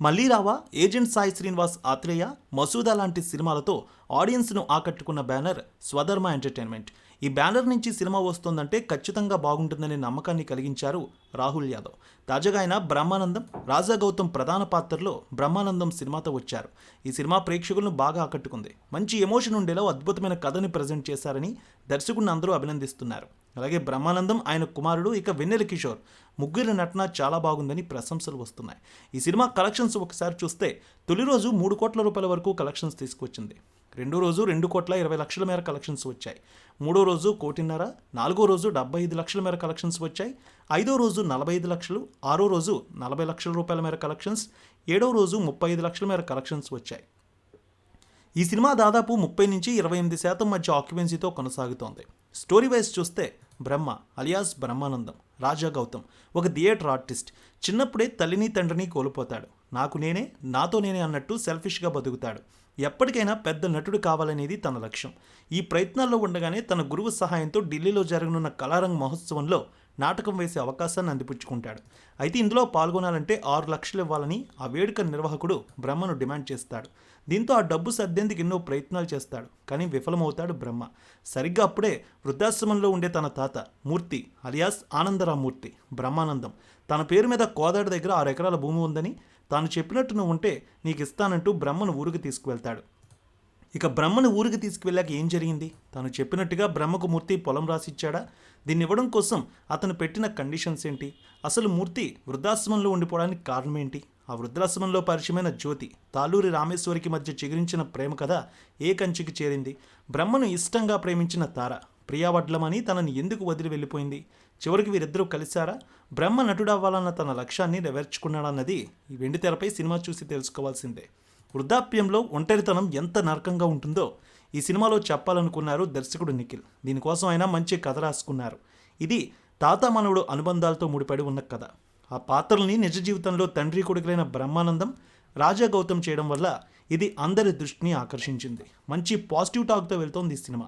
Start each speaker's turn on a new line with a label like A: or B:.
A: మళ్ళీ రావా ఏజెంట్ సాయి శ్రీనివాస్ ఆత్రేయ మసూదా లాంటి సినిమాలతో ఆడియన్స్ను ఆకట్టుకున్న బ్యానర్ స్వధర్మ ఎంటర్టైన్మెంట్. ఈ బ్యానర్ నుంచి సినిమా వస్తోందంటే ఖచ్చితంగా బాగుంటుందనే నమ్మకాన్ని కలిగించారు రాహుల్ యాదవ్. తాజాగా ఆయన బ్రహ్మానందం రాజా గౌతమ్ ప్రధాన పాత్రలో బ్రహ్మానందం సినిమాతో వచ్చారు. ఈ సినిమా ప్రేక్షకులను బాగా ఆకట్టుకుంది. మంచి ఎమోషన్ ఉండేలా అద్భుతమైన కథని ప్రజెంట్ చేశారని దర్శకుడిని అందరూ అభినందిస్తున్నారు. అలాగే బ్రహ్మానందం ఆయన కుమారుడు ఇక వెన్నెల కిషోర్. ముగ్గురి నటన చాలా బాగుందని ప్రశంసలు వస్తున్నాయి. ఈ సినిమా కలెక్షన్స్ ఒకసారి చూస్తే తొలి రోజు మూడు కోట్ల రూపాయల వరకు కలెక్షన్స్ తీసుకొచ్చింది రెండో రోజు రెండు కోట్ల ఇరవై లక్షల మేర కలెక్షన్స్ వచ్చాయి. మూడో రోజు కోటిన్నర నాలుగో రోజు డెబ్బై ఐదు లక్షల మేర కలెక్షన్స్ వచ్చాయి. ఐదో రోజు నలభై ఐదు లక్షలు ఆరో రోజు నలభై లక్షల రూపాయల మేర కలెక్షన్స్ ఏడో రోజు ముప్పై ఐదు లక్షల మేర కలెక్షన్స్ వచ్చాయి. ఈ సినిమా దాదాపు ముప్పై నుంచి ఇరవై ఎనిమిది శాతం మధ్య ఆక్యుపెన్సీతో కొనసాగుతోంది. స్టోరీ వైజ్ చూస్తే బ్రహ్మ అలియాస్ బ్రహ్మానందం రాజా గౌతమ్. ఒక థియేటర్ ఆర్టిస్ట్. చిన్నప్పుడే తల్లిని తండ్రిని కోల్పోతాడు. నాకు నేనే నాతో నేనే అన్నట్టు సెల్ఫిష్గా బతుకుతాడు. ఎప్పటికైనా పెద్ద నటుడు కావాలనేది తన లక్ష్యం. ఈ ప్రయత్నాల్లో ఉండగానే తన గురువు సహాయంతో ఢిల్లీలో జరగనున్న కళారంగ్ మహోత్సవంలో నాటకం వేసే అవకాశాన్ని అందిపుచ్చుకుంటాడు. అయితే ఇందులో పాల్గొనాలంటే ఆరు లక్షలు ఇవ్వాలని ఆ వేడుక నిర్వాహకుడు బ్రహ్మను డిమాండ్ చేస్తాడు. దీంతో ఆ డబ్బు సర్దేందుకు ఎన్నో ప్రయత్నాలు చేస్తాడు. కానీ విఫలమవుతాడు బ్రహ్మ. సరిగ్గా అప్పుడే వృద్ధాశ్రమంలో ఉండే తన తాత మూర్తి అలియాస్ ఆనందరామూర్తి బ్రహ్మానందం తన పేరు మీద కోదాడి దగ్గర ఆరు ఎకరాల భూమి ఉందని తాను చెప్పినట్టు నువ్వు ఉంటే నీకు ఇస్తానంటూ బ్రహ్మను ఊరికి తీసుకువెళ్తాడు. ఇక బ్రహ్మను ఊరికి తీసుకువెళ్ళాక ఏం జరిగింది? తాను చెప్పినట్టుగా బ్రహ్మకు మూర్తి పొలం రాసిచ్చాడా? దీన్ని ఇవ్వడం కోసం అతను పెట్టిన కండిషన్స్ ఏంటి? అసలు మూర్తి వృద్ధాశ్రమంలో ఉండిపోవడానికి కారణం ఏంటి? ఆ వృద్ధాశ్రమంలో పరిచయమైన జ్యోతి తాలూరి రామేశ్వరికి మధ్య చిగురించిన ప్రేమ కథ ఏ కంచికి చేరింది? బ్రహ్మను ఇష్టంగా ప్రేమించిన తార ప్రియావడ్లమని తనని ఎందుకు వదిలి వెళ్ళిపోయింది? చివరికి వీరిద్దరూ కలిశారా? బ్రహ్మ నటుడవ్వాలన్న తన లక్ష్యాన్ని నెరవేర్చుకున్నాడన్నది ఈ వెండి తెరపై సినిమా చూసి తెలుసుకోవాల్సిందే. వృద్ధాప్యంలో ఒంటరితనం ఎంత నరకంగా ఉంటుందో ఈ సినిమాలో చెప్పాలనుకున్నారు దర్శకుడు నిఖిల్. దీనికోసం ఆయన మంచి కథ రాసుకున్నారు. ఇది తాత మనవుడు అనుబంధాలతో ముడిపడి ఉన్న కథ. ఆ పాత్రల్ని నిజ జీవితంలో తండ్రి కొడుకులైన బ్రహ్మానందం రాజా గౌతమ్ చేయడం వల్ల ఇది అందరి దృష్టిని ఆకర్షించింది. మంచి పాజిటివ్ టాక్తో వెళ్తోంది ఈ సినిమా.